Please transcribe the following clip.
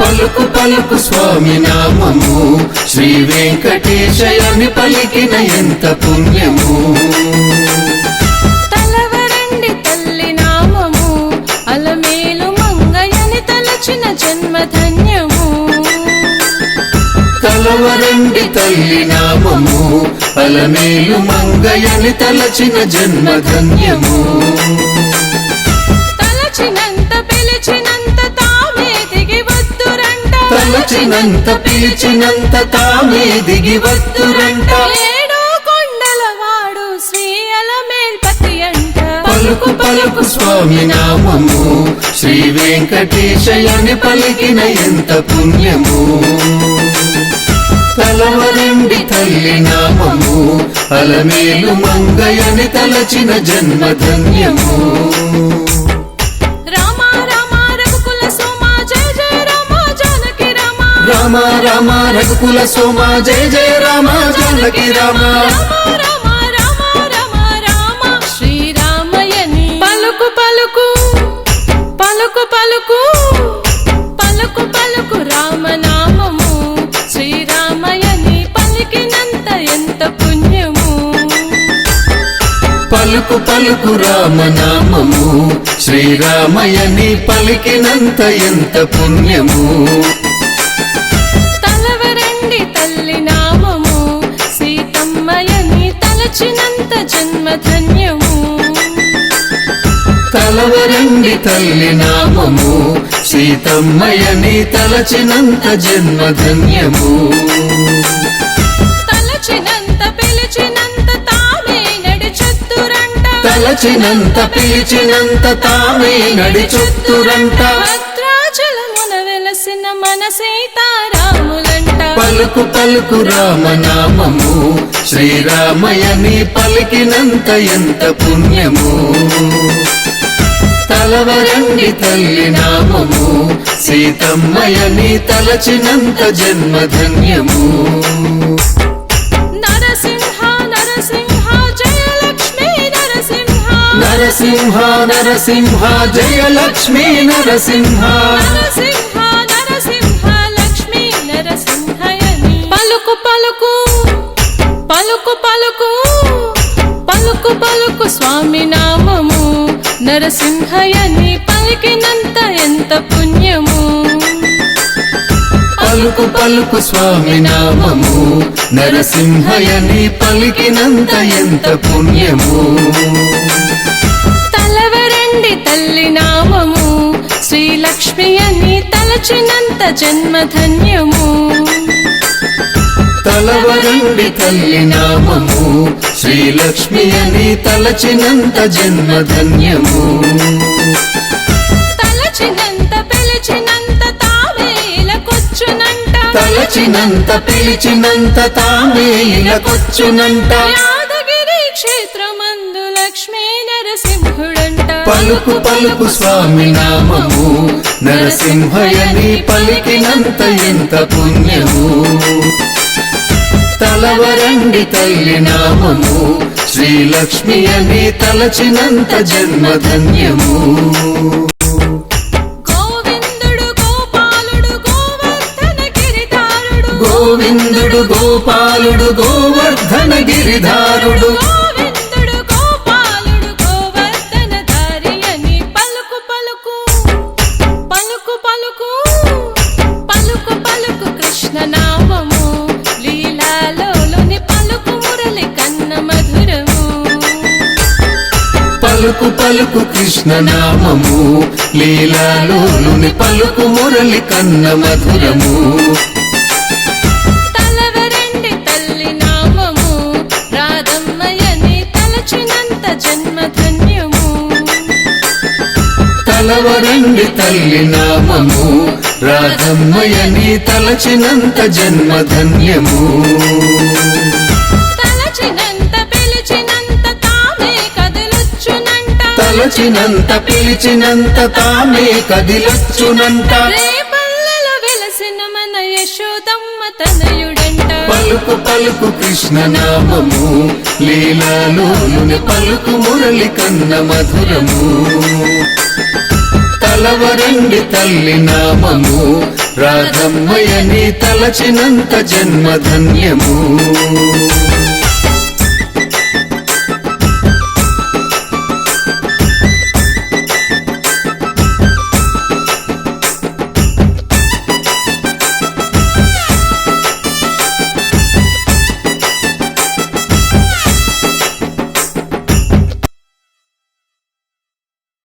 పలుకు పలుకు స్వామి నామము. శ్రీ వెంకటేశయని పలికిన ఎంత పుణ్యము. తలవరండి తల్లి నామము. అలమేలు మంగయని తలచిన జన్మ ధన్యము. కలవరండి తల్లి నామము. అలమేలు మంగయని తలచిన జన్మ ధన్యము. తలచినంత తలచినంత పిలిచినంత తామే దిగి వద్దురంట. ఏడో కొండల వాడు శ్రీ అలమేల్పతి అంట. పలుకు పలుకు స్వామి నామము శ్రీ వెంకటేశయని పలికిన ఎంత పుణ్యము. కలవరండి తల్లి నామము అలమేలు మంగయని తలచిన జన్మ రామ రామ రఘుకుల సోమ జయ జయ రామ జానకి రామ. పలుకు పలుకు పలుకు పలుకు పలుకు పలుకు రామనామము. శ్రీరామయని పలికినంత ఎంత పుణ్యము. పలుకు పలుకు రామనామము. శ్రీరామయని పలికినంత ఎంత పుణ్యము. తల్లి నామము సీతమ్మయని తలచినంత జన్మ ధన్యము తలచినంత పిలిచినంత తామే నడిచొత్తురంట. తలచినంత పిలిచినంత తామే నడిచొత్తురంట. భద్రాచలమున వెలసిన మన సీతారాములంట పలుకు పలుకు రామనామము శ్రీరామయని పలికినంత ఎంత పుణ్యము. తలవరండి తల్లి నామము. సీతమ్మయని తలచినంత జన్మ ధన్యము నరసింహ నరసింహ. జయ లక్ష్మీ నరసింహ పలుకు పలుకు పలుకు పలుకు పలుకు పలుకు స్వామి నామము. నరసింహయని పలికినంత ఎంత పుణ్యము? పలుకు పలుకు స్వామి నామము నరసింహయని పలికినంత ఎంత పుణ్యము? తలవరండి తల్లి నామము శ్రీలక్ష్మి అని తలచినంత జన్మ తలవరండి తల్లి నామము. శ్రీలక్ష్మి అని తలచినంత జన్మ ధన్యము తలచినంత పిలిచినంత తామే ఇలకొచ్చునంట తలచినంత పిలిచినంత తామే ఇలకొచ్చునంట యాదగిరి క్షేత్రమందు లక్ష్మీ నరసింహుడంట. పలుకు పలుకు స్వామి నామము. నరసింహయని పలికినంత ఎంత పుణ్యము. తలవరండి తల్లి నామము. శ్రీలక్ష్మి అని తలచినంత జన్మధన్యము. గోవిందుడు గోపాలుడు గోవర్ధన గిరిధారుడు. పలుకు పలుకు. పలుకు పలుకు కృష్ణ నామము పలుకు పలుకు కృష్ణ నామము. లీలాలోని పలుకు మురళి కన్న మధురము. తలవరండి తల్లి నామము. రాధమ్మయని తలచినంత జన్మ తలచినంత పిలిచినంత తామే కదిలొచ్చునంట. రేపల్లెలో వెలసిన మన యశోదమ్మ తనయుడంట. పలుకు పలుకు కృష్ణ నామము లీలాలోని పలుకు మురళి కన్న మధురము. తలవరండి తల్లి నామము రాధమ్మయని తలచినంత జన్మ ధన్యము